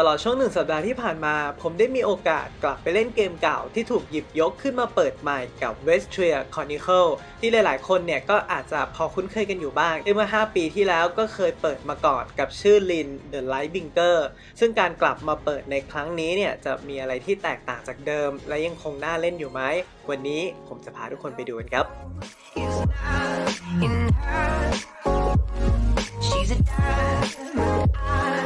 ตลอดช่วงหนึ่งสัปดาห์ที่ผ่านมา ผมได้มีโอกาสกลับไปเล่นเกมเก่าที่ถูกหยิบยกขึ้นมาเปิดใหม่กับ Vestria Chronicle ที่หลายๆ คนเนี่ยก็อาจจะพอคุ้นเคยกันอยู่บ้างเมื่อ 5 ปีที่แล้วก็เคยเปิดมาก่อนกับชื่อ Lin The Lightbringer ซึ่งการกลับมาเปิดในครั้งนี้เนี่ยจะมีอะไรที่แตกต่างจากเดิม และยังคงน่าเล่นอยู่ไหม วันนี้ผมจะพาทุกคนไปดูกันครับ She's a diamond, I...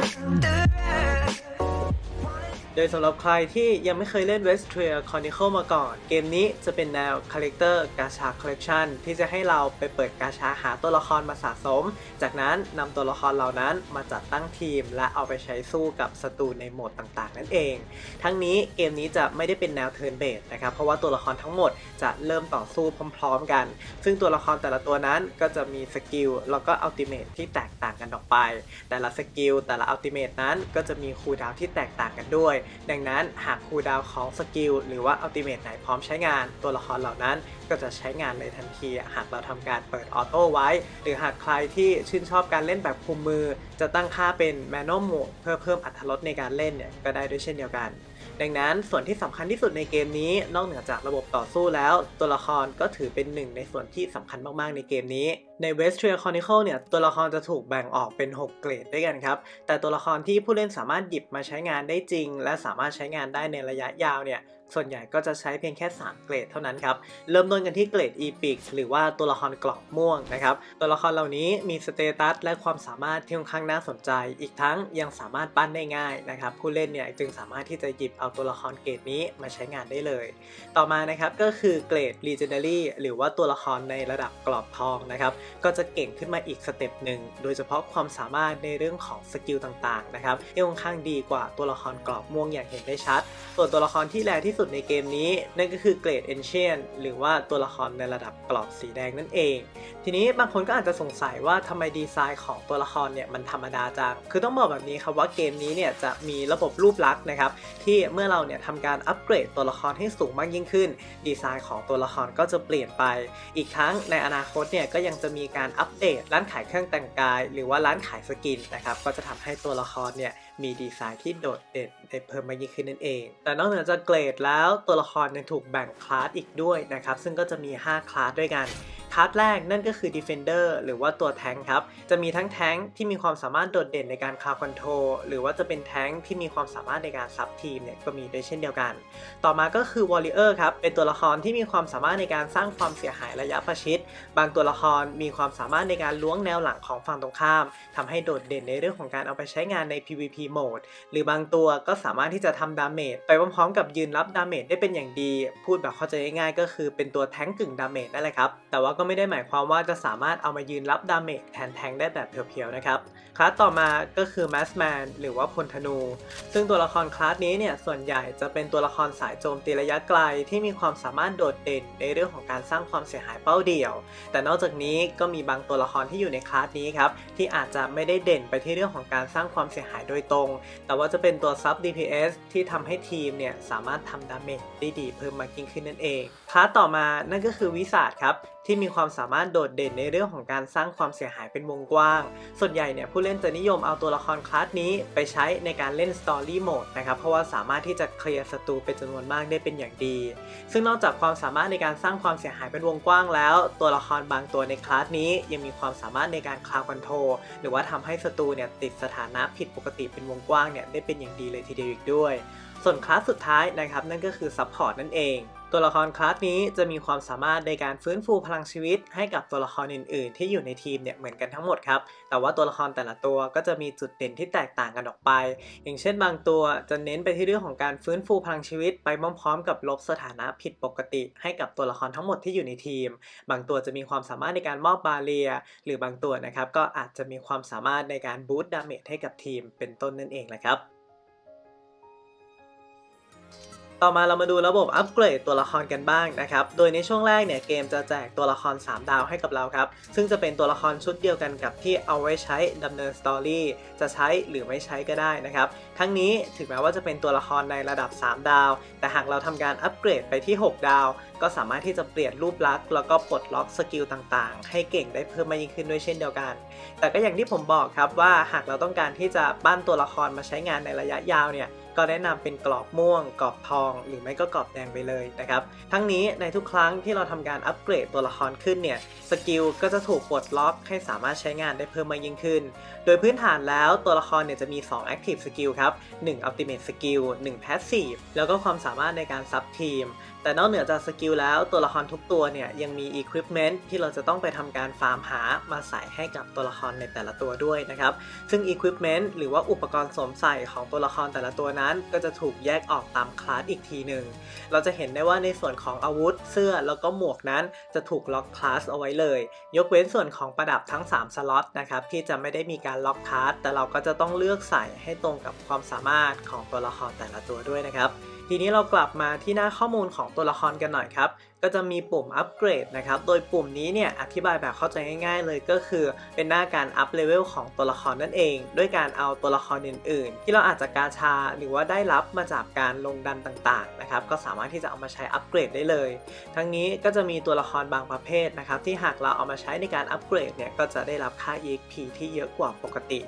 โดยสำหรับใครที่ยังไม่เคยเล่น Vestria Chronicle มาก่อน เกมนี้จะเป็นแนว Character Gacha Collection ที่จะให้เราไปเปิดกาชาหาตัวละครมาสะสม จากนั้นนำตัวละครเหล่านั้นมาจัดตั้งทีม และเอาไปใช้สู้กับศัตรูในโหมดต่างๆ นั่นเอง ทั้งนี้เกมนี้จะไม่ได้เป็นแนว Turn Based นะครับ เพราะว่าตัวละครทั้งหมดจะเริ่มต่อสู้พร้อม ๆ กัน ซึ่งตัวละครแต่ละตัวนั้นก็จะมีสกิลแล้วก็อัลติเมทที่แตกต่างกันออกไป แต่ละสกิลแต่ละอัลติเมทนั้นก็จะมีคูลดาวน์ที่แตกต่างกันด้วยดังนั้นหากคูลดาวของสกิลหรือว่าอัลติเมทไหนพร้อมใช้งาน ตัวละครเหล่านั้นก็จะใช้งานเลยทันที หากเราทำการเปิดออโต้ไว้ หรือหากใครที่ชื่นชอบการเล่นแบบคุมมือ จะตั้งค่าเป็น Manual Mode เพื่อเพิ่มอรรถรสในการเล่นเนี่ยก็ได้ด้วยเช่นเดียวกัน ดังนั้นส่วนที่สำคัญที่สุดในเกมนี้ นอกเหนือจากระบบต่อสู้แล้ว ตัวละครก็ถือเป็นหนึ่งในส่วนที่สำคัญมากๆในเกมนี้ ใน Westria Chronicle เนี่ยตัวละครจะถูกแบ่งออกเป็น 6 เกรดด้วยกันครับ แต่ตัวละครที่ผู้เล่นสามารถหยิบมาใช้งานได้จริง และสามารถใช้งานได้ในระยะยาวเนี่ยส่วนใหญ่ก็จะใช้เพียงแค่ 3 เกรดเท่านั้นครับ เริ่มต้นกันที่เกรด Epic หรือว่าตัวละครกรอบม่วงนะครับ ตัวละครเหล่านี้มีสเตตัสและความสามารถที่ค่อนข้างน่าสนใจ อีกทั้งยังสามารถปั้นได้ง่ายนะครับ ผู้เล่นเนี่ยจึงสามารถที่จะหยิบเอาตัวละครเกรดนี้มาใช้งานได้เลย ต่อมานะครับก็คือเกรด Legendary หรือว่าตัวละครในระดับกรอบทองนะครับก็จะเก่งขึ้นมาอีกสเต็ปหนึ่ง โดยเฉพาะความสามารถในเรื่องของสกิลต่างๆนะครับที่ค่อนข้างดีกว่าตัวละครกรอบม่วงอย่างเห็นได้ชัด ส่วนตัวละครที่แรงที่สุดในเกมนี้ นั่นก็คือเกรด Ancient หรือว่าตัวละครในระดับกรอบสีแดงนั่นเอง ทีนี้บางคนก็อาจจะสงสัยว่าทำไมดีไซน์ของตัวละครเนี่ยมันธรรมดาจังคือต้องบอกแบบนี้ครับว่าเกมนี้เนี่ยจะมีระบบรูปลักษณ์นะครับที่เมื่อเราเนี่ยทำการอัปเกรดตัวละครให้สูงมากยิ่งขึ้น ดีไซน์ของตัวละครก็จะเปลี่ยนไป อีกทั้งในอนาคตเนี่ยก็ยังจะมีีการอัปเดตร้านขายเครื่องแต่งกาย หรือว่าร้านขายสกินนะครับก็จะทำให้ตัวละครเนี่ยมีดีไซน์ที่โดดเด่นได้เพิ่มมากยิ่งขึ้นนั่นเอง แต่นอกเหนือจากเกรดแล้วตัวละครยังถูกแบ่งคลาสอีกด้วยนะครับ ซึ่งก็จะมี 5 คลาสด้วยกันคลาสแรกนั่นก็คือ Defender หรือว่าตัวแทงครับ จะมีทั้งแทงที่มีความสามารถโดดเด่นในการคาคอนโทรหรือว่าจะเป็นแทงที่มีความสามารถในการซับทีมเนี่ยก็มีด้วยเช่นเดียวกัน ต่อมาก็คือ Warrior ครับ เป็นตัวละครที่มีความสามารถในการสร้างความเสียหายระยะประชิด บางตัวละครมีความสามารถในการล้วงแนวหลังของฝั่งตรงข้ามทำให้โดดเด่นในเรื่องของการเอาไปใช้งานใน PVP โหมดหรือบางตัวก็สามารถที่จะทำดาเมจไปพร้อมๆกับยืนรับดาเมจได้เป็นอย่างดี พูดแบบเข้าใจง่ายๆก็คือเป็นตัวแทงกึ่งดาเมจนั่นแหละครับ แต่ว่าก็ไม่ได้หมายความว่าจะสามารถเอามายืนรับดาเมจแทนแทงได้แบบเพียวๆนะครับ คลาสต่อมาก็คือ Massman หรือว่าพลธนู ซึ่งตัวละครคลาสนี้เนี่ยส่วนใหญ่จะเป็นตัวละครสายโจมตีระยะไกลที่มีความสามารถโดดเด่นในเรื่องของการสร้างความเสียหายเป้าเดี่ยว แต่นอกจากนี้ก็มีบางตัวละครที่อยู่ในคลาสนี้ครับที่อาจจะไม่ได้เด่นไปที่เรื่องของการสร้างความเสียหายโดยตรง แต่ว่าจะเป็นตัวซับ DPS ที่ทำให้ทีมเนี่ยสามารถทำดาเมจได้ดีเพิ่มมากยิ่งขึ้นนั่นเองคลาสต่อมานั่นก็คือวิสาดครับ ที่มีความสามารถโดดเด่นในเรื่องของการสร้างความเสียหายเป็นวงกว้าง ส่วนใหญ่เนี่ยผู้เล่นจะนิยมเอาตัวละครคลาสนี้ไปใช้ในการเล่น Story Mode นะครับ เพราะว่าสามารถที่จะเคลียร์ศัตรูเป็นจำนวนมากได้เป็นอย่างดี ซึ่งนอกจากความสามารถในการสร้างความเสียหายเป็นวงกว้างแล้ว ตัวละครบางตัวในคลาสนี้ยังมีความสามารถในการคลาวคอนโทรหรือว่าทำให้ศัตรูเนี่ยติดสถานะผิดปกติเป็นวงกว้างเนี่ยได้เป็นอย่างดีเลยทีเดียวอีกด้วย ส่วนคลาสสุดท้ายนะครับนั่นก็คือซัพพอร์ตนั่นเอง ตัวละครคลาสนี้จะมีความสามารถในการฟื้นฟูพลังชีวิต ให้กับตัวละครอื่น ๆ ที่อยู่ในทีมเนี่ยเหมือนกันทั้งหมดครับ แต่ว่าตัวละครแต่ละตัวก็จะมีจุดเด่นที่แตกต่างกันออกไป อย่างเช่นบางตัวจะเน้นไปที่เรื่องของการฟื้นฟูพลังชีวิต ไปพร้อมๆ กับลบสถานะผิดปกติ ให้กับตัวละครทั้งหมดที่อยู่ในทีม บางตัวจะมีความสามารถในการมอบบาเรีย หรือบางตัวนะครับก็อาจจะมีความสามารถในการบูตดาเมจให้กับทีมเป็นต้นนั่นเองแหละครับ ต่อมาเรามาดูระบบอัปเกรดตัวละครกันบ้างนะครับ โดยในช่วงแรกเนี่ยเกมจะแจกตัวละคร 3 ดาวให้กับเราครับ ซึ่งจะเป็นตัวละครชุดเดียวกันกับที่เอาไว้ใช้ดำเนินสตอรี่ จะใช้หรือไม่ใช้ก็ได้นะครับ ทั้งนี้ถึงแม้ว่าจะเป็นตัวละครในระดับ 3 ดาว แต่หากเราทำการอัปเกรดไปที่ 6 ดาว ก็สามารถที่จะเปลี่ยนรูปลักษณ์แล้วก็ปลดล็อกสกิลต่างๆ ให้เก่งได้เพิ่มมากยิ่งขึ้นด้วยเช่นเดียวกัน แต่ก็อย่างที่ผมบอกครับว่าหากเราต้องการที่จะปั้นตัวละครมาใช้งานในระยะยาวเนี่ย ก็แนะนำเป็นกรอบม่วง กรอบทอง หรือไม่ก็กรอบแดงไปเลยนะครับ ทั้งนี้ในทุกครั้งที่เราทำการอัปเกรดตัวละครขึ้นเนี่ย สกิลก็จะถูกปลดล็อกให้สามารถใช้งานได้เพิ่มมากยิ่งขึ้นโดยพื้นฐานแล้วตัวละครเนี่ยจะมี 2 Active Skill ครับ 1 Ultimate Skill 1 Passive แล้วก็ความสามารถในการซับทีม แต่นอกเหนือจากสกิลแล้วตัวละครทุกตัวเนี่ยยังมี Equipment ที่เราจะต้องไปทำการฟาร์มหามาใส่ให้กับตัวละครในแต่ละตัวด้วยนะครับ ซึ่ง Equipment หรือว่าอุปกรณ์สวมใส่ของตัวละครแต่ละตัวนั้น ก็จะถูกแยกออกตามคลาสอีกทีหนึ่งเราจะเห็นได้ว่าในส่วนของอาวุธ เสื้อแล้วก็หมวกนั้นจะถูกล็อกคลาสเอาไว้เลย ยกเว้นส่วนของประดับทั้ง 3 สล็อตนะครับที่จะไม่ได้มีการล็อกคลาสแต่เราก็จะต้องเลือกใส่ให้ตรงกับความสามารถของตัวละครแต่ละตัวด้วยนะครับ ทีนี้เรากลับมาที่หน้าข้อมูลของตัวละครกันหน่อยครับ ก็จะมีปุ่มอัปเกรดนะครับ โดยปุ่มนี้เนี่ยอธิบายแบบเข้าใจง่ายๆเลยก็คือ เป็นหน้าการอัพเลเวลของตัวละครนั่นเอง ด้วยการเอาตัวละครอื่นๆ ที่เราอาจจะกาชาหรือว่าได้รับมาจากการลงดันต่างๆนะครับก็สามารถที่จะเอามาใช้อัปเกรดได้เลย ทั้งนี้ก็จะมีตัวละครบางประเภทนะครับที่หากเราเอามาใช้ในการอัปเกรดเนี่ยก็จะได้รับค่า EXP ที่เยอะกว่าปกติ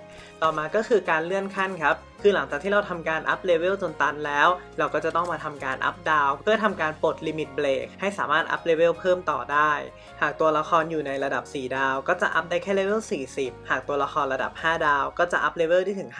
ต่อมาก็คือการเลื่อนขั้นครับคือหลังจากที่เราทำการอัพเลเวลจนตันแล้ว เราก็จะต้องมาทำการอัพดาวเพื่อทำการปลดลิมิตเบรกให้สาามารถอัพเลเวลเพิ่มต่อได้ หากตัวละครอยู่ในระดับ 4 ดาว ก็จะอัพได้แค่เลเวล 40 หากตัวละครระดับ 5 ดาว ก็จะอัพเลเวลได้ถึง 50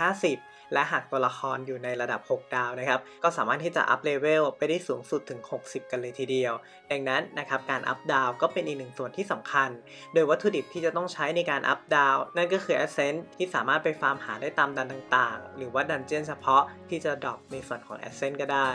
และหากตัวละครอยู่ในระดับ 6 ดาวนะครับ ก็สามารถที่จะอัพเลเวลไปได้สูงสุดถึง 60 กันเลยทีเดียว ดังนั้นนะครับ การอัพดาวก็เป็นอีกหนึ่งส่วนที่สำคัญ โดยวัตถุดิบที่จะต้องใช้ในการอัพดาว นั่นก็คือ Ascent ที่สามารถไปฟาร์มหาได้ตามดันต่างๆ หรือว่าดันเจียนเฉพาะที่จะดรอปในส่วนของ Ascent ก็ได้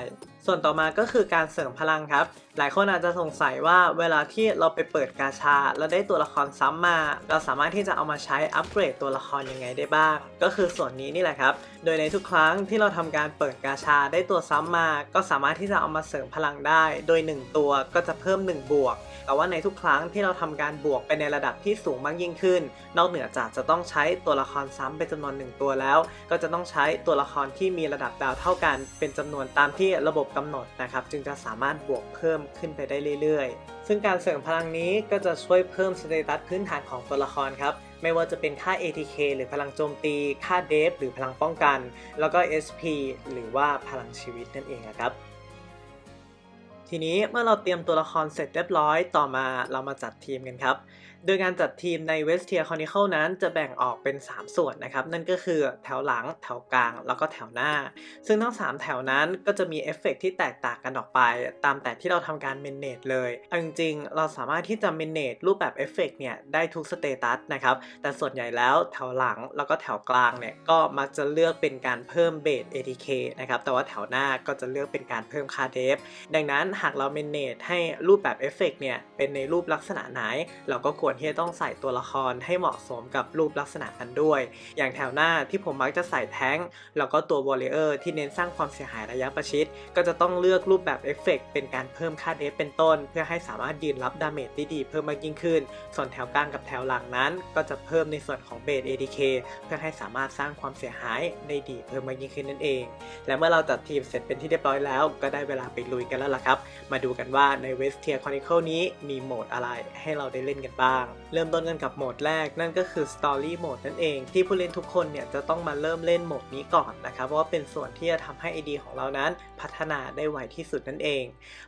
ส่วนต่อมาก็คือการเสริมพลังครับหลายคนอาจจะสงสัยว่าเวลาที่เราไปเปิดกาชา แล้วได้ตัวละครซ้ำมา เราสามารถที่จะเอามาใช้อัปเกรดตัวละครยังไงได้บ้าง ก็คือส่วนนี้นี่แหละครับ โดยในทุกครั้งที่เราทำการเปิดกาชาได้ตัวซ้ำมา ก็สามารถที่จะเอามาเสริมพลังได้ โดย 1 ตัวก็จะเพิ่ม 1 บวก แต่ว่าในทุกครั้งที่เราทำการบวกไปในระดับที่สูงมากยิ่งขึ้น นอกเหนือจากจะต้องใช้ตัวละครซ้ำเป็นจำนวนหนึ่งตัวแล้ว ก็จะต้องใช้ตัวละครที่มีระดับดาวเท่ากัน เป็นจำนวนตามที่ระบบกำหนดนะครับ จึงจะสามารถบวกเพิ่มขึ้นไปได้เรื่อยๆ ซึ่งการเสริมพลังนี้ก็จะช่วยเพิ่มสเตตัสพื้นฐานของตัวละครครับไม่ว่าจะเป็นค่า ATK หรือพลังโจมตี ค่าเดฟหรือพลังป้องกัน แล้วก็ SP หรือว่าพลังชีวิตนั่นเองนะครับ ทีนี้เมื่อเราเตรียมตัวละครเสร็จเรียบร้อย ต่อมาเรามาจัดทีมกันครับโดยการจัดทีมใน West Tier Chronicle นั้นจะแบ่งออกเป็น 3 ส่วนนะครับ นั่นก็คือแถวหลัง แถวกลาง แล้วก็แถวหน้า ซึ่งทั้ง 3 แถวนั้นก็จะมีเอฟเฟกต์ที่แตกต่างกันออกไป ตามแต่ที่เราทำการเมนเนจเลยเอาจริงๆ เราสามารถที่จะเมนเนจรูปแบบเอฟเฟกต์เนี่ยได้ทุกสเตตัสนะครับ แต่ส่วนใหญ่แล้วแถวหลังแล้วก็แถวกลางเนี่ยก็มักจะเลือกเป็นการเพิ่มเบส ATK นะครับแต่ว่าแถวหน้าก็จะเลือกเป็นการเพิ่มค่าเดฟดังนั้นหากเราเมนเนจให้รูปแบบเอฟเฟกต์เนี่ยเป็นในรูปลักษณะไหน เราก็ควรที่จะต้องใส่ตัวละครให้เหมาะสมกับรูปลักษณะนั้นด้วย อย่างแถวหน้าที่ผมมักจะใส่แท้งแล้วก็ตัววอลเลเยอร์ที่เน้นสร้างความเสียหายระยะประชิด ก็จะต้องเลือกรูปแบบเอฟเฟกต์เป็นการเพิ่มค่าเดฟเป็นต้น เพื่อให้สามารถยืนรับดาเมจได้ดีเพิ่มมากยิ่งขึ้น ส่วนแถวกลางกับแถวหลังนั้น ก็จะเพิ่มในส่วนของเบส ADK เพื่อให้สามารถสร้างความเสียหายได้ดีเพิ่มมากยิ่งขึ้นนั่นเอง และเมื่อเราจัดทีมเสร็จเป็นที่เรียบร้อยแล้ว ก็ได้เวลาไปลุยกันแล้วล่ะครับ มาดูกันว่าใน West Tier Chronicle นี้มีโหมดอะไรให้เราได้เล่นกันบ้างเริ่มต้นกันกับโหมดแรกนั่นก็คือ Story Mode นั่นเอง ที่ผู้เล่นทุกคนเนี่ยจะต้องมาเริ่มเล่นโหมดนี้ก่อนนะครับเพราะว่าเป็นส่วนที่จะทำให้ ID ของเรานั้นพัฒนาได้ไวที่สุดนั่นเอง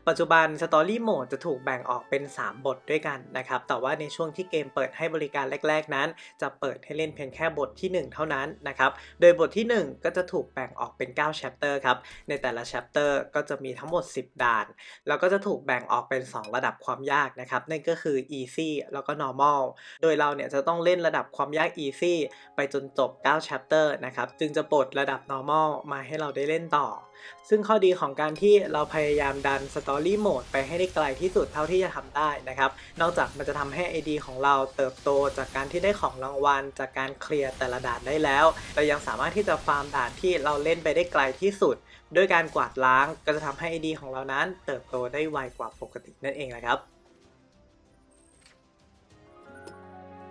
ปัจจุบัน Story Mode จะถูกแบ่งออกเป็น 3 บทด้วยกันนะครับแต่ว่าในช่วงที่เกมเปิดให้บริการแรก ๆ นั้น จะเปิดให้เล่นเพียงแค่บทที่ 1 เท่านั้นนะครับโดยบทที่ 1 ก็จะถูกแบ่งออกเป็น9 chapter ครับในแต่ละ chapter ก็จะมีทั้งหมด 10 ด่าน แล้วก็จะถูกแบ่งออกเป็น 2 ระดับความยากนะครับนั่นก็คือ easy แล้วก็ normal โดยเราเนี่ยจะต้องเล่นระดับความยาก easy ไปจนจบ 9 chapter นะครับ จึงจะปลดระดับ normal มาให้เราได้เล่นต่อ ซึ่งข้อดีของการที่เราพยายามดัน Story Mode ไปให้ได้ไกลที่สุดเท่าที่จะทำได้นะครับ นอกจากมันจะทำให้ ID ของเราเติบโตจากการที่ได้ของรางวัล จากการเคลียร์แต่ละด่านได้แล้ว เรายังสามารถที่จะฟาร์มด่านที่เราเล่นไปได้ไกลที่สุดด้วยการกวาดล้างก็จะทำให้ ID ของเรานั้นเติบโตได้ไวกว่าปกตินั่นเองนะครับ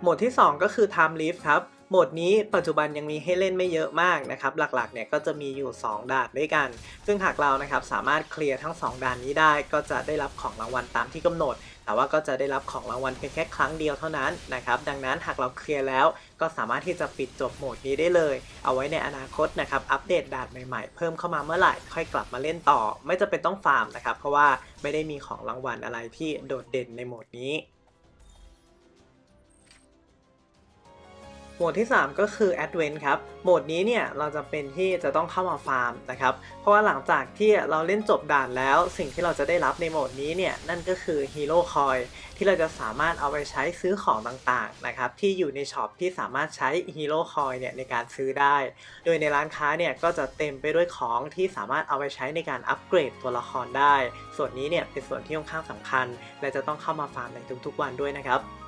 โหมดที่ 2 ก็คือ Time Lift ครับโหมดนี้ปัจจุบันยังมีให้เล่นไม่เยอะมากนะครับหลักๆเนี่ยก็จะมีอยู่ 2ด่านด้วยกัน ซึ่งหากเรานะครับสามารถเคลียร์ทั้ง 2ด่านนี้ได้ก็จะได้รับของรางวัลตามที่กำหนด แต่ว่าก็จะได้รับของรางวัลเพียงแค่ครั้งเดียวเท่านั้นนะครับดังนั้นหากเราเคลียร์แล้วก็สามารถที่จะปิดจบโหมดนี้ได้เลย เอาไว้ในอนาคตนะครับอัปเดตด่านใหม่ๆ เพิ่มเข้ามาเมื่อไหร่ค่อยกลับมาเล่นต่อ ไม่จำเป็นต้องฟาร์มนะครับเพราะว่าไม่ได้มีของรางวัลอะไรที่โดดเด่นในโหมดนี้ มดที่ 3 ก็คือ Advent ครับ โหมดนี้เนี่ยเราจะเป็นที่จะต้องเข้ามาฟาร์มนะครับ เพราะว่าหลังจากที่เราเล่นจบด่านแล้ว สิ่งที่เราจะได้รับในโหมดนี้เนี่ยนั่นก็คือ Hero Coin ที่เราจะสามารถเอาไปใช้ซื้อของต่างๆนะครับที่อยู่ในช็อปที่สามารถใช้ Hero Coin เนี่ยในการซื้อได้ โดยในร้านค้าเนี่ยก็จะเต็มไปด้วยของที่สามารถเอาไปใช้ในการอัปเกรดตัวละครได้ ส่วนนี้เนี่ยเป็นส่วนที่ค่อนข้างสำคัญ และจะต้องเข้ามาฟาร์มในทุกๆวันด้วยนะครับ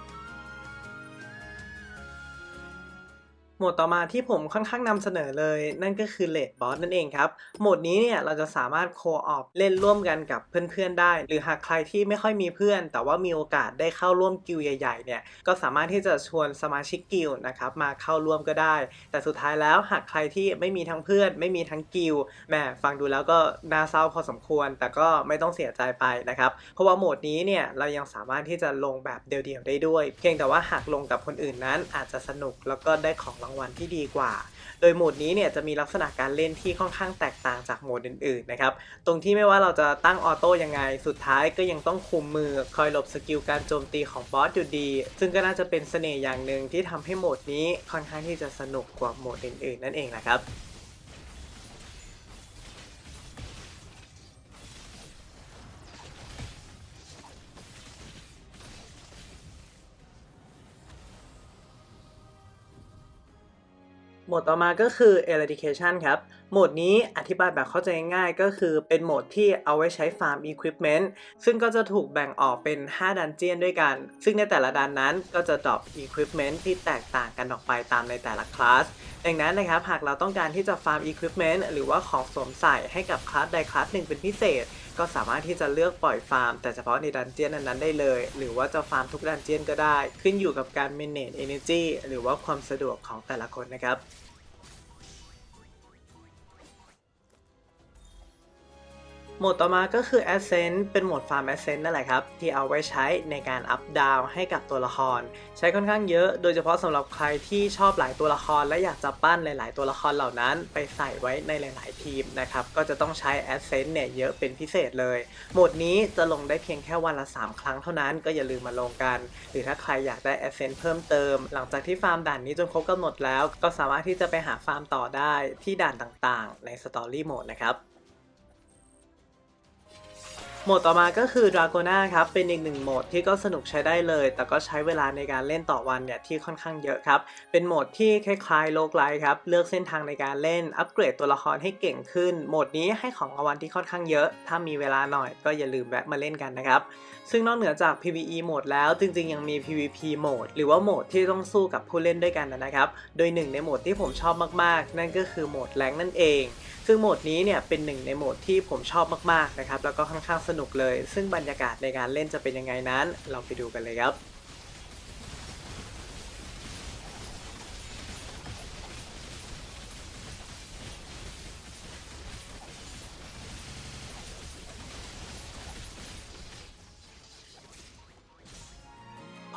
มดต่อมาที่ผมค่อนข้างนำเสนอเลย นั่นก็คือเลดบอสนั่นเองครับ โหมดนี้เนี่ยเราจะสามารถโคออฟเล่นร่วมกันกับเพื่อนๆได้ หรือหากใครที่ไม่ค่อยมีเพื่อน แต่ว่ามีโอกาสได้เข้าร่วมกิลด์ใหญ่ๆเนี่ยก็สามารถที่จะชวนสมาชิกกิลด์นะครับมาเข้าร่วมก็ได้ แต่สุดท้ายแล้วหากใครที่ไม่มีทั้งเพื่อน ไม่มีทั้งกิลด์แหม่ฟังดูแล้วก็น่าเศร้าพอสมควร แต่ก็ไม่ต้องเสียใจไปนะครับเพราะว่าโหมดนี้เนี่ยเรายังสามารถที่จะลงแบบเดี่ยวๆได้ด้วย เพียงแต่ว่าหากลงกับคนอื่นนั้นอาจจะสนุกแล้วก็ได้ของรางวัลที่ดีกว่า โดยโหมดนี้เนี่ยจะมีลักษณะการเล่นที่ค่อนข้างแตกต่างจากโหมดอื่นๆนะครับ ตรงที่ไม่ว่าเราจะตั้งออโต้ยังไง สุดท้ายก็ยังต้องคุมมือคอยหลบสกิลการโจมตีของบอสอยู่ดี ซึ่งก็น่าจะเป็นเสน่ห์อย่างหนึ่งที่ทำให้โหมดนี้ค่อนข้างที่จะสนุกกว่าโหมดอื่นๆ นั่นเองนะครับ โหมดต่อมาก็คือ Eradication ครับ โหมดนี้อธิบายแบบเข้าใจง่ายก็คือเป็นโหมดที่เอาไว้ใช้ฟาร์ม Equipment ซึ่งก็จะถูกแบ่งออกเป็น 5 ดันเจียนด้วยกัน ซึ่งในแต่ละดันนั้นก็จะดรอป Equipment ที่แตกต่างกันออกไปตามในแต่ละคลาส ดังนั้นนะครับ หากเราต้องการที่จะฟาร์ม Equipment หรือว่าของสวมใส่ให้กับคลาสใดคลาสหนึ่งเป็นพิเศษ ก็สามารถที่จะเลือกปล่อยฟาร์ม แต่เฉพาะในดันเจียนนั้นๆได้เลย หรือว่าจะฟาร์มทุกดันเจียนก็ได้ ขึ้นอยู่กับการ manage energy หรือว่าความสะดวกของแต่ละคนนะครับ โหมดต่อมาก็คือ Ascent เป็นโหมด Farm Ascent นั่นแหละครับ ที่เอาไว้ใช้ในการอัพดาวให้กับตัวละคร ใช้ค่อนข้างเยอะโดยเฉพาะสำหรับใครที่ชอบหลายตัวละคร และอยากจะปั้นหลาย ๆ ตัวละครเหล่านั้น ไปใส่ไว้ในหลาย ๆ ทีมนะครับก็จะต้องใช้ Ascent เนี่ยเยอะเป็นพิเศษเลย โหมดนี้จะลงได้เพียงแค่วันละ 3 ครั้งเท่านั้นก็อย่าลืมมาลงกัน หรือถ้าใครอยากได้ Ascent เพิ่มเติม หลังจากที่ฟาร์มด่านนี้จนครบกำหนดแล้ว ก็สามารถที่จะไปหาฟาร์มต่อได้ที่ด่านต่าง ๆ ใน Story Mode นะครับ โหมดต่อมาก็คือ Dragona ครับ เป็นอีกหนึ่งโหมดที่ก็สนุกใช้ได้เลย แต่ก็ใช้เวลาในการเล่นต่อวันเนี่ยที่ค่อนข้างเยอะครับ เป็นโหมดที่คล้ายๆโลกไลท์ครับ เลือกเส้นทางในการเล่น อัปเกรดตัวละครให้เก่งขึ้น โหมดนี้ให้ของรางวัลที่ค่อนข้างเยอะ ถ้ามีเวลาหน่อยก็อย่าลืมแวะมาเล่นกันนะครับ ซึ่งนอกเหนือจาก PVE โหมดแล้วจริงๆ ยังมี PVP โหมด หรือว่าโหมดที่ต้องสู้กับผู้เล่นด้วยกันนะครับ โดยหนึ่งในโหมดที่ผมชอบมากๆ นั่นก็คือโหมดแรงนั่นเอง ซึ่งโหมดนี้เนี่ยเป็นหนึ่งในโหมดที่ผมชอบมากๆนะครับแล้วก็ค่อนข้างสนุกเลย ซึ่งบรรยากาศในการเล่นจะเป็นยังไงนั้น เราไปดูกันเลยครับ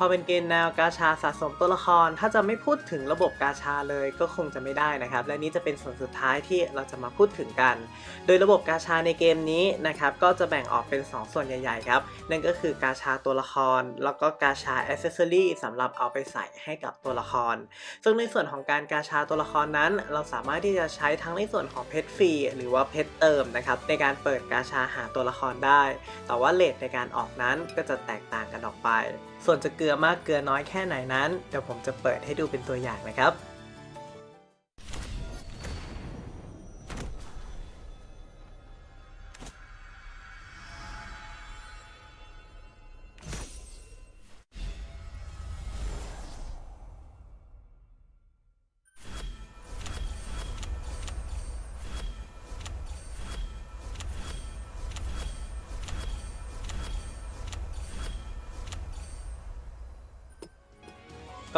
พอเป็นเกมแนวกาชาสะสมตัวละคร ถ้าจะไม่พูดถึงระบบกาชาเลยก็คงจะไม่ได้นะครับ และนี้จะเป็นส่วนสุดท้ายที่เราจะมาพูดถึงกัน โดยระบบกาชาในเกมนี้นะครับก็จะแบ่งออกเป็น 2 ส่วนใหญ่ๆครับ นั่นก็คือกาชาตัวละคร แล้วก็กาชาอ c เซสซอรี่สำหรับเอาไปใส่ให้กับตัวละคร ซึ่งในส่วนของการกาชาตัวละครนั้น เราสามารถที่จะใช้ทั้งในส่วนของเพชรฟรีหรือว่าเพชรเติมนะครับในการเปิดกาชาหาตัวละครได้ แต่ว่าเลทในการออกนั้นก็จะแตกต่างกันออกไปส่วนจะเกลือมากเกลือน้อยแค่ไหนนั้น เดี๋ยวผมจะเปิดให้ดูเป็นตัวอย่างนะครับ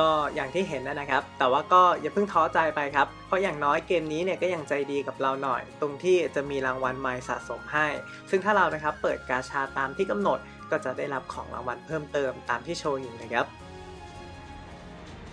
ก็อย่างที่เห็นนะนะครับ แต่ว่าก็อย่าเพิ่งท้อใจไปครับ เพราะอย่างน้อยเกมนี้เนี่ยก็ยังใจดีกับเราหน่อย ตรงที่จะมีรางวัลใหม่สะสมให้ ซึ่งถ้าเรานะครับเปิดกาชาตามที่กำหนดก็จะได้รับของรางวัลเพิ่มเติมตามที่โชว์อยู่นะครับ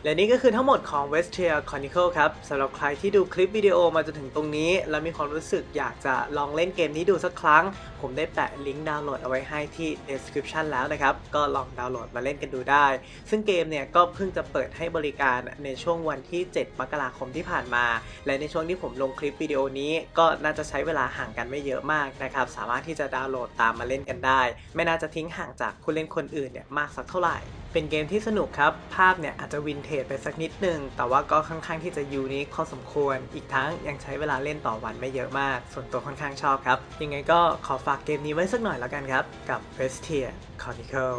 และนี่ก็คือทั้งหมดของ Westia Chronicle ครับสำหรับใครที่ดูคลิปวิดีโอมาจนถึงตรงนี้ แล้วมีความรู้สึกอยากจะลองเล่นเกมนี้ดูสักครั้งผมได้แปะลิงก์ดาวน์โหลดเอาไว้ให้ที่ description แล้วนะครับ ก็ลองดาวน์โหลดมาเล่นกันดูได้ ซึ่งเกมเนี่ยก็เพิ่งจะเปิดให้บริการในช่วงวันที่ 7 มกราคมที่ผ่านมา และในช่วงที่ผมลงคลิปวิดีโอนี้ ก็น่าจะใช้เวลาห่างกันไม่เยอะมากนะครับ สามารถที่จะดาวน์โหลดตามมาเล่นกันได้ ไม่น่าจะทิ้งห่างจากผู้เล่นคนอื่นเนี่ยมากสักเท่าไหร่เป็นเกมที่สนุกครับ ภาพเนี่ยอาจจะวินเทจไปสักนิดนึง แต่ว่าก็ค่อนข้างที่จะยูนิคพอสมควร อีกทั้งยังใช้เวลาเล่นต่อวันไม่เยอะมาก ส่วนตัวค่อนข้างชอบครับ ยังไงก็ขอฝากเกมนี้ไว้สักหน่อยแล้วกันครับ กับ Vestia Chronicle